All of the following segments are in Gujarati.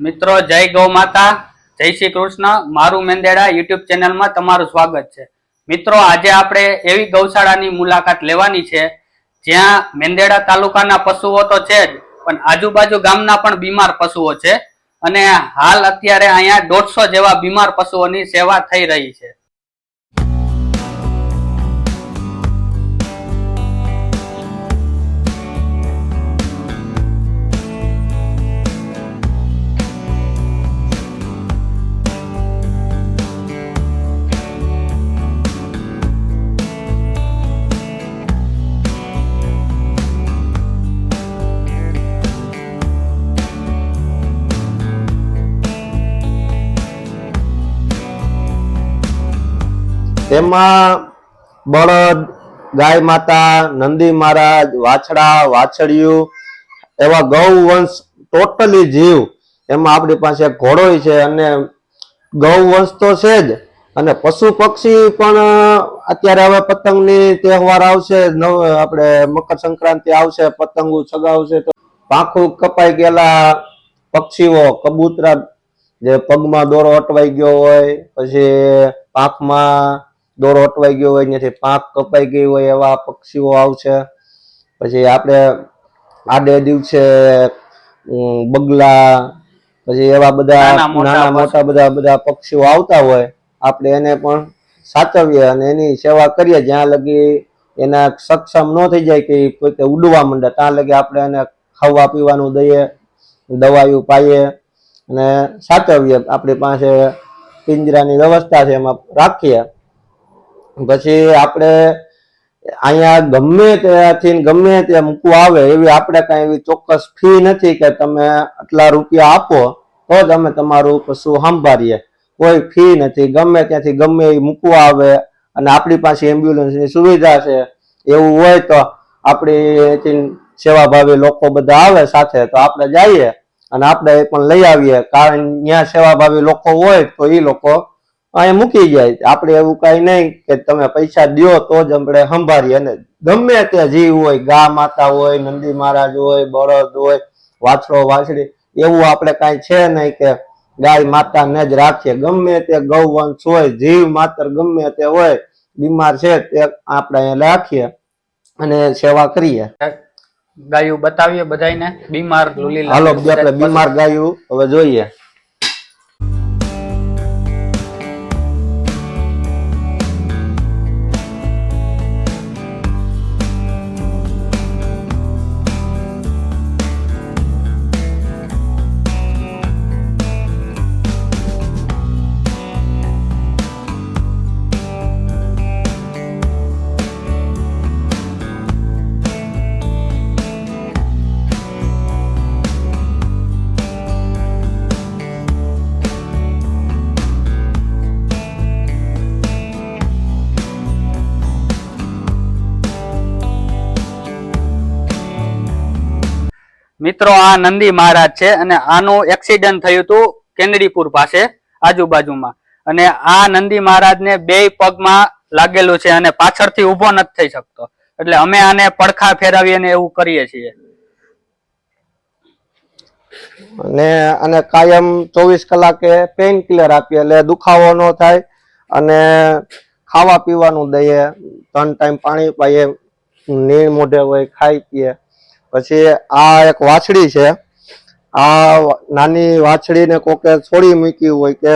મિત્રો, જય ગૌ માતા, જય શ્રી કૃષ્ણ. મારું મેંદેડા યુટ્યુબ ચેનલમાં તમારું સ્વાગત છે. મિત્રો, આજે આપણે એવી ગૌશાળાની મુલાકાત લેવાની છે, જ્યાં મેંદેડા તાલુકાના પશુઓ તો છે જ, પણ આજુબાજુ ગામના પણ બીમાર પશુઓ છે. અને હાલ અત્યારે અહીંયા દોઢસો જેવા બીમાર પશુઓની સેવા થઈ રહી છે. તેમાં બળદ, ગાય માતા, નંદી મહારાજ, વાછડા, વાછડિયું એવા ગૌ વંશ ટોટલી જીવ. એમાં આપણી પાસે ઘોડોય છે અને ગૌ વંશ તો છે જ. અને પશુ પક્ષી પણ અત્યારે હવે પતંગની તહેવાર આવશે, નવ, આપણે મકર સંક્રાંતિ આવશે, પતંગો ચગાવશે તો પાંખું કપાઈ ગયેલા પક્ષીઓ, કબૂતરા જે પગમાં દોરો અટવાઈ ગયો હોય, પછી પાંખમાં દોરો અટવાઈ ગયો હોય ત્યાંથી પાંખ કપાઈ ગઈ હોય એવા પક્ષીઓ આવશે. પછી આપણે આડે દિવસે બગલા પછી એવા બધા નાના મોટા બધા બધા પક્ષીઓ આવતા હોય આપણે એને પણ સાચવીએ અને એની સેવા કરીએ. જ્યાં લગી એના સક્ષમ ન થઈ જાય કે પોતે ઉડવા માંડે ત્યાં લગી આપણે એને ખાવા પીવાનું દઈએ દવાયું પાઈએ અને સાચવીએ. આપણી પાસે પિંજરાની વ્યવસ્થા છે એમાં રાખીએ. પછી આપણે અહીંયા ગમે ત્યાંથી ગમે ત્યાં મૂકવું આવે એવી આપણે કાંઈ એવી ચોક્કસ ફી નથી કે તમે આટલા રૂપિયા આપો, તો જ અમે તમારું પશુ સંભાળીએ. કોઈ ફી નથી. ગમે ત્યાંથી ગમે એ મૂકવા આવે અને આપણી પાસે એમ્બ્યુલન્સની સુવિધા છે, એવું હોય તો આપણી સેવાભાવી લોકો બધા આવે સાથે, તો આપણે જઈએ અને આપણે એ પણ લઈ આવીએ. કારણ ત્યાં સેવાભાવી લોકો હોય તો એ લોકો અહીંયા મૂકી જાય. આપણે એવું કઈ નહીં કે તમે પૈસા દો તો જ આપણે સંભાળીએ. અને ગમે તે જીવ હોય ગા માતા હોય નંદી મહારાજ હોય બળદ હોય વાછડો વાછડી એવું આપણે કાંઈ છે નહીં કે ગાય માતાને જ રાખીએ. ગમે તે ગૌવંશ હોય જીવ માત્ર ગમે તે હોય બીમાર છે તે આપણે અહીંયા રાખીએ અને સેવા કરીએ. ગાયું બતાવીએ બધાને બીમાર હાલો આપણે બીમાર ગાયું હવે જોઈએ. મિત્રો, આ નંદી મહારાજ છે અને આનું એક્સિડન્ટ થયું હતું કેન્દ્રીપુર પાસે, આજુબાજુમાં. અને આ નંદી મહારાજને બે પગમાં લાગેલું છે અને પાછળથી ઊભો નથી થઈ શકતો. એટલે અમે આને પડખા ફેરવીએ ને એવું કરીએ છીએ. અને અને કાયમ ચોવીસ કલાકે પેઇન કિલર આપીએ, એટલે દુખાવો ન થાય અને ખાવા પીવાનું દઈએ, ત્રણ ટાઈમ પાણી પાઈએ નીર મોઢે હોય, ખાઈ પીએ. પછી આ એક વાછડી છે. આ નાની વાછડીને કોકે છોડી મૂકી હોય કે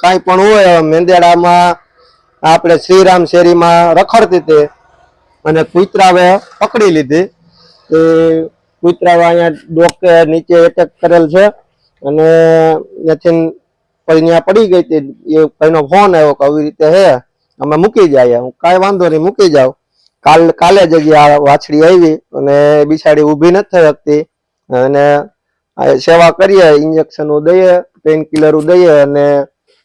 કાંઈ પણ હોય મેંદેડામાં આપણે શ્રીરામ શેરીમાં રખડતી હતી અને કુતરાવે પકડી લીધી. એ કુતરાવે અહીંયા ડોકે નીચે એટેક કરેલ છે અને ત્યાંથી અહીંયા પડી ગઈ હતી. એ ભાઈનો ફોન આવ્યો કે આવી રીતે હે, અમે મૂકી જાય હું કાંઈ વાંધો નહીં, મૂકી જાવ કાલ, કાલે જ વાછડી આવી અને બિછાડી ઊભી નથી થઈ શકતી. અને સેવા કરીએ ઇન્જેક્શન દઈએ પેઇન કિલર દઈએ અને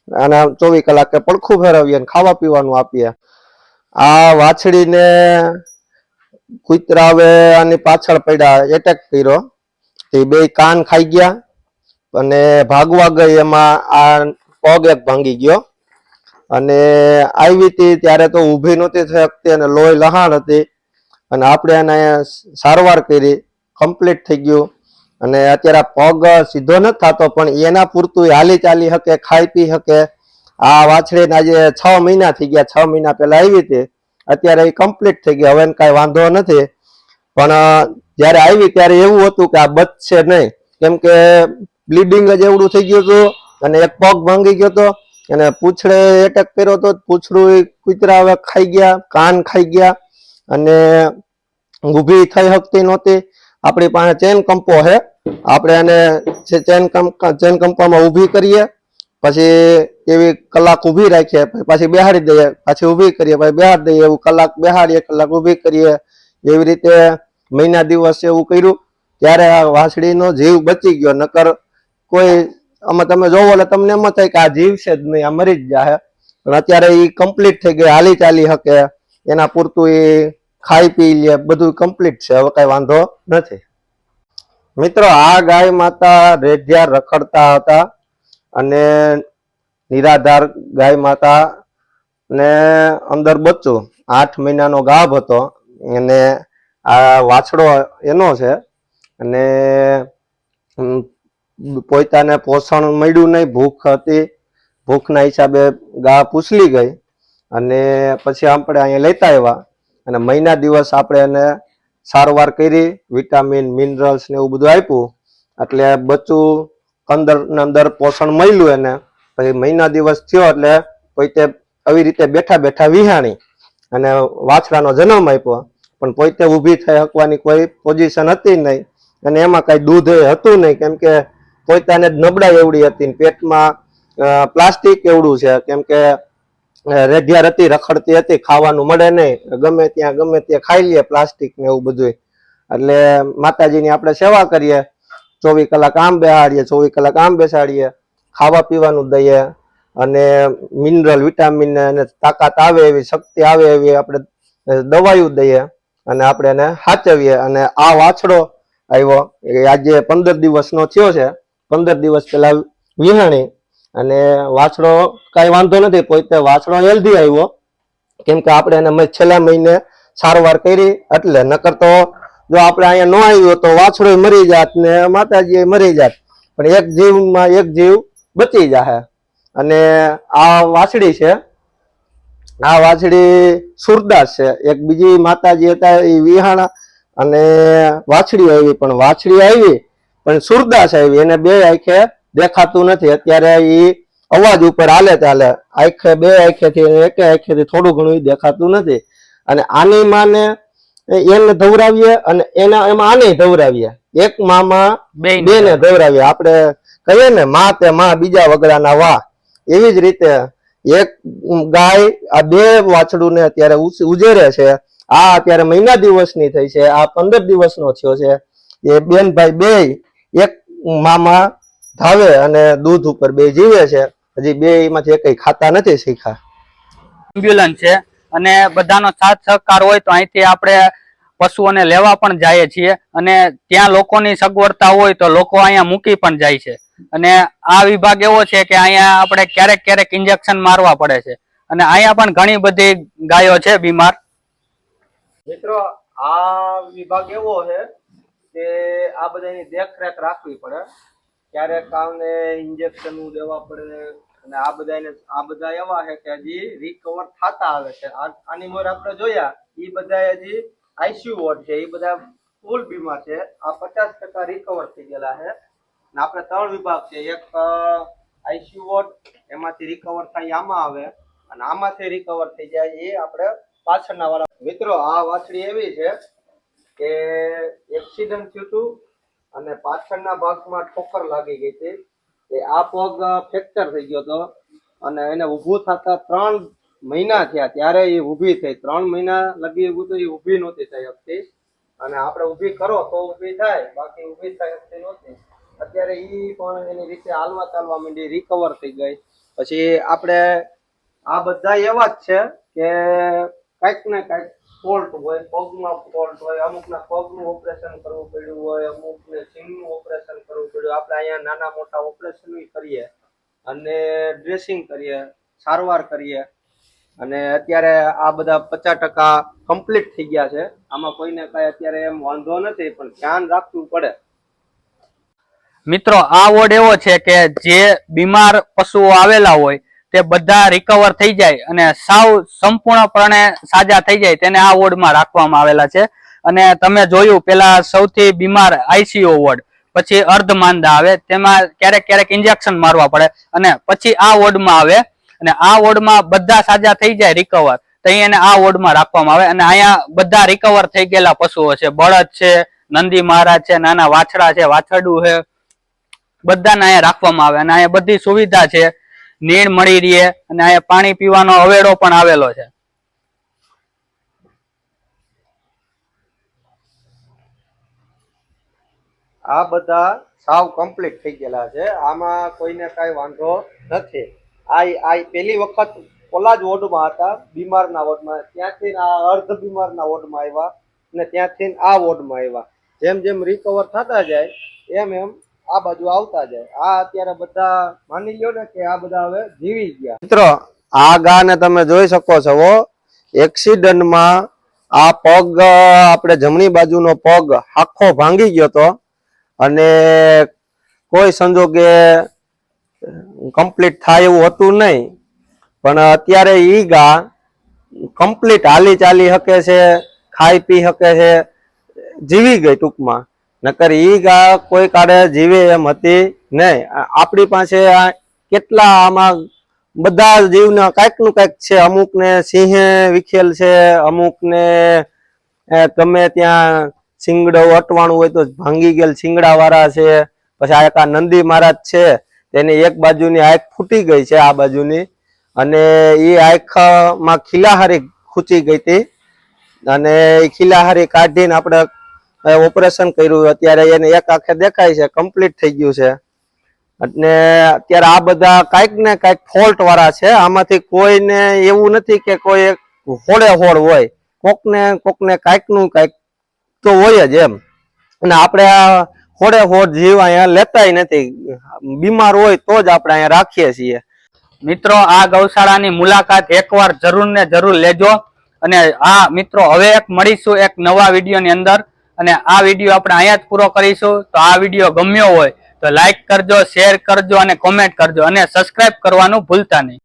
આના ચોવીસ કલાકે પડખું ફેરવીએ અને ખાવા પીવાનું આપીએ. આ વાછડીને કુતરાવે આની પાછળ પડ્યા એટેક કર્યો. તે બે કાન ખાઈ ગયા અને ભાગવા ગઈ, એમાં આ પગ એક ભાંગી ગયો. અને આવી હતી ત્યારે તો ઊભી નહોતી થઈ શકતી અને લોહી લહાણ હતી. અને આપણે એને સારવાર કરી કમ્પ્લીટ થઈ ગયું. અને અત્યારે પગ સીધો નથી થતો, પણ એના પૂરતું હાલી ચાલી શકે ખાઈ પી શકે આ વાછડીને આજે છ મહિના થઈ ગયા, છ મહિના પહેલા આવી હતી. અત્યારે એ કમ્પ્લીટ થઈ ગઈ, હવે કાંઈ વાંધો નથી. પણ જ્યારે આવી ત્યારે એવું હતું કે આ બચશે નહીં. કેમ કે બ્લીડિંગ જ એવડું થઈ ગયું હતું અને એક પગ ભાંગી ગયો હતો. અને પૂછડે એટેક કર્યો તો પૂછડું કૂતરા હવે ખાઈ ગયા, કાન ખાઈ ગયા અને ઊભી થઈ શકતી નહોતી. આપણી પાસે ચેન કંપો છે. આપણે એને ચેન કંપ ચેન કંપામાં ઊભી કરીએ, પછી એવી કલાક ઊભી રાખીએ પછી બેહાડી દઈએ, પાછી ઊભી કરીએ, પછી બેહાડી દઈએ, એવું કલાક બેહાડીએ, કલાક ઊભી કરીએ, એવી રીતે મહિના દિવસ એવું કર્યું. ત્યારે આ વાછડીનો જીવ બચી ગયો, નકર કોઈ આમાં તમે જોવો એટલે તમને એમ થાય કે આ જીવશે જ નહીં, આ મરી જ જાહે. પણ અત્યારે એ કમ્પ્લીટ થઈ ગઈ, હાલી ચાલી શકે એના પૂરતું એ ખાઈ પી લે, બધું કમ્પ્લીટ છે, હવે કઈ વાંધો નથી. મિત્રો, આ ગાય માતા રેઢિયા રખડતા હતા અને નિરાધાર ગાય માતા ને અંદર બચ્ચું આઠ મહિનાનો ગાભ હતો. અને આ વાછડો એનો છે અને પોતાને પોષણ મળ્યું નહીં, ભૂખ હતી. ભૂખના હિસાબે ગા પૂછલી ગઈ અને પછી આપણે અહીંયા લેતા આવ્યા. અને મહિના દિવસ આપણે એને સારવાર કરી, વિટામિન, મિનરલ્સ ને એવું બધું આપ્યું. એટલે બચ્ચું અંદર ને અંદર પોષણ મળ્યું એને. પછી મહિના દિવસ થયો એટલે પોતે આવી રીતે બેઠા બેઠા વિહાણી અને વાછડાનો જન્મ આપ્યો. પણ પોતે ઊભી થઈ શકવાની કોઈ પોઝિશન હતી નહીં. અને એમાં કઈ દૂધ હતું નહીં. કેમ કે પોતાને નબળાઈ એવડી હતી પેટમાં પ્લાસ્ટિક એવડું છે. કેમ કે રેઢિયાર હતી રખડતી હતી, ખાવાનું મળે નહીં. ગમે ત્યાં ગમે ત્યાં ખાઈ લઈએ પ્લાસ્ટિક ને એવું બધું એટલે માતાજીની આપણે સેવા કરીએ. ચોવીસ કલાક આમ બેહાડીએ, ચોવીસ કલાક આમ બેસાડીએ. ખાવા પીવાનું દઈએ. અને મિનરલ વિટામિન અને તાકાત આવે એવી, શક્તિ આવે એવી આપણે દવાઈઓ દઈએ અને આપણે એને સાચવીએ અને આ વાછડો આવ્યો, એ આજે પંદર દિવસનો થયો છે. પંદર દિવસ પહેલા વિહાણી. અને વાછડો કાંઈ વાંધો નથી પોતે વાછડો હેલ્ધી આવ્યો. કેમ કે આપણે એને છેલ્લા મહિને સારવાર કરી, એટલે નકર તો જો આપણે અહીંયા ન આવ્યો તો વાછડો મરી જાત ને માતાજી મરી જાત. પણ એક જીવમાં એક જીવ બચી જાહે. અને આ વાછડી છે, આ વાછડી સુરદાસ છે. એક બીજી માતાજી હતા એ વિહાણા. અને વાછડી આવી, પણ વાછડી આવી પણ સુરદાસ આવી એને બે આંખે દેખાતું નથી. અત્યારે એ અવાજ ઉપર હાલે ચાલે આંખે બે આંખેથી એક આંખેથી થોડું ઘણું દેખાતું નથી. અને આની માને એને ધવરાવીએ અને એના એમાં આને ધવરાવીએ. એક મામાં બે બેને ધવરાવીએ. આપણે કહીએ ને મા તે મા બીજા વગડાના વાહ. એવી જ રીતે એક ગાય આ બે વાછડું ને અત્યારે ઉજેરે છે. આ અત્યારે મહિના દિવસની થઈ છે. આ પંદર દિવસનો થયો છે. એ બેન ભાઈ બે એક મામા ધાવે અને દૂધ ઉપર બે જીવે છે. હજી બે માંથી એક ખાતા નથી શીખા એમ્બ્યુલન્સ છે અને બધાનો સાથ સહકાર હોય તો અહીંથી આપણે પશુઓને લેવા પણ જઈએ છીએ અને ત્યાં લોકોની સગવડતા હોય તો લોકો અહીંયા મૂકી પણ જાય છે. અને આ વિભાગ એવો છે કે અહીંયા આપણે ક્યારેક ક્યારેક ઇન્જેક્શન મારવા પડે છે. અને અહીંયા પણ ઘણી બધી ગાયો છે બીમાર. મિત્રો આ વિભાગ એવો છે કે આ બધાની દેખરેખ રાખવી પડે. ક્યારેક આવને ઇન્જેક્શન દેવા પડે અને આ બધાને, આ બધા એવા છે કે હજી રિકવર થતા આવે છે. આની મોર આપણે જોયા એ બધા હજી આઈસીયુ વોર્ડ છે એ બધા ફૂલ બીમાર છે. આ પચાસ ટકા રિકવર થઈ ગયેલા છે. અને આપણે ત્રણ વિભાગ છે, એક આઈસીયુ વોર્ડ, એમાંથી રિકવર થાય આમાં આવે અને આમાંથી રિકવર થઈ જાય એ આપણે પાછળના વાળા. મિત્રો, આ વાછડી એવી છે કે એક્સિડન્ટ થયું હતું અને પાછળના ભાગમાં ઠોકર લાગી ગઈ હતી. એ આ પગ ફ્રેક્ચર થઈ ગયો હતો અને એને ઊભું થતા ત્રણ મહિના થયા. ત્યારે એ ઊભી થઈ. ત્રણ મહિના લગી એવું તો એ ઊભી નહોતી થઈ શકતી અને આપણે ઊભી કરો તો ઊભી થાય, બાકી ઊભી થઈ શકતી નહોતી. અત્યારે એ પણ એની રીતે હાલવા ચાલવા માંડી રિકવર થઈ ગઈ. પછી આપણે આ બધા એવા જ છે કે કાંઈક ને કાંઈક ફોલ્ટ હોય, પગમાં ફોલ્ટ હોય, અમુકના પગનું ઓપરેશન કરવું પડ્યું હોય, અમુકને સિંગનું ઓપરેશન કરવું પડ્યું. આપણે અહીંયા નાના મોટા ઓપરેશન કરીએ અને ડ્રેસિંગ કરીએ, સારવાર કરીએ. અને અત્યારે આ બધા પચાસ ટકા કમ્પ્લીટ થઈ ગયા છે. આમાં કોઈને કાંઈ અત્યારે એમ વાંધો નથી, પણ ધ્યાન રાખવું પડે. મિત્રો, આ વોર્ડ એવો છે કે જે બીમાર પશુઓ આવેલા હોય તે બધા રિકવર થઈ જાય અને સાવ સંપૂર્ણપણે સાજા થઈ જાય તેને આ વોર્ડમાં રાખવામાં આવેલા છે. અને તમે જોયું, પેલા સૌથી બીમાર આઈસીયુ વોર્ડ, પછી અર્ધ માંદા આવે, તેમાં ક્યારેક ક્યારેક ઇન્જેક્શન મારવા પડે, અને પછી આ વોર્ડમાં આવે, અને આ વોર્ડમાં બધા સાજા થઈ જાય રિકવર તો એને આ વોર્ડમાં રાખવામાં આવે, અને અહીંયા બધા રિકવર થઈ ગયેલા પશુઓ છે. બળદ છે, નંદી મહારાજ છે, નાના વાછડા છે, વાછરડું છે, બધાને અહીંયા રાખવામાં આવે, અને અહીંયા બધી સુવિધા છે. નીણ મળી રહે અને અહીંયા પાણી પીવાનો અવેડો પણ આવેલો છે. આ બધા સાવ કમ્પ્લીટ થઈ ગયેલા છે. આમાં કોઈને કાંઈ વાંધો નથી. આ આ પેલી વખત ઓલા જ વોર્ડમાં હતા, બીમારના વોર્ડમાં. ત્યાંથી આ અર્ધ બીમારના વોર્ડમાં આવ્યા અને ત્યાંથી આ વોર્ડમાં આવ્યા. જેમ જેમ રિકવર થતા જાય, એમ એમ આ બાજુ આવતા જાય. આ અત્યારે બધા માની લ્યો ને કે આ બધા હવે જીવી ગયા. મિત્રો, આ ગાને તમે જોઈ શકો છો એક્સિડન્ટમાં આ પગ, આપણે જમણી બાજુનો પગ આખો ભાંગી ગયો તો. અને કોઈ સંજોગે કમ્પ્લીટ થાય એવું હતું નહીં. પણ અત્યારે ઈ ગા કમ્પ્લીટ હાલી ચાલી શકે છે, ખાઈ પી શકે છે, જીવી ગઈ ટૂંકમાં. નકર ઈ ગા કોઈ કાળે જીવે એમ હતી નહીં. આપણી પાસે આ કેટલા આમાં બધા જીવના કાંઈકનું કાંઈક છે. અમુક ને સિંહે વિખેલ છે અમુક ને ગમે ત્યાં સિંગડો અટવાણું હોય તો ભાંગી ગયેલ સિંગડા વાળા છે. પછી આ એક આ નંદી મહારાજ છે, તેની એક બાજુની આંખ ફૂટી ગઈ છે આ બાજુની. અને એ આંખમાં ખીલાહારી ખૂચી ગઈ હતી. અને ખીલાહારી કાઢીને આપણે ઓપરેશન કર્યું, અત્યારે એને એક આંખે દેખાય છે કમ્પ્લીટ થઈ ગયું છે. અને અત્યારે આ બધા કાંઈક ને કાંઈક ફોલ્ટ વાળા છે, આમાંથી કોઈને એવું નથી કે કોઈ હોળે હોળ હોય. કોકને કોકને કાંઈકનું કાંઈક તો હોય જ એમ. અને આપણે આ હોડે હોડ જીવ અહીંયા લેતાય નથી. બીમાર હોય તો જ આપણે અહીંયા રાખીએ છીએ. મિત્રો, આ ગૌશાળાની મુલાકાત એકવાર જરૂર ને જરૂર લેજો. અને આ મિત્રો, હવે એક મળીશું એક નવા વિડીયોની અંદર. અને આ વીડિયો આપણે અહીંયા જ પૂરો કરીશું. તો આ વીડિયો ગમ્યો હોય તો લાઈક કરજો, શેર કરજો અને કોમેન્ટ કરજો અને સબસ્ક્રાઇબ કરવાનું ભૂલતા નહીં.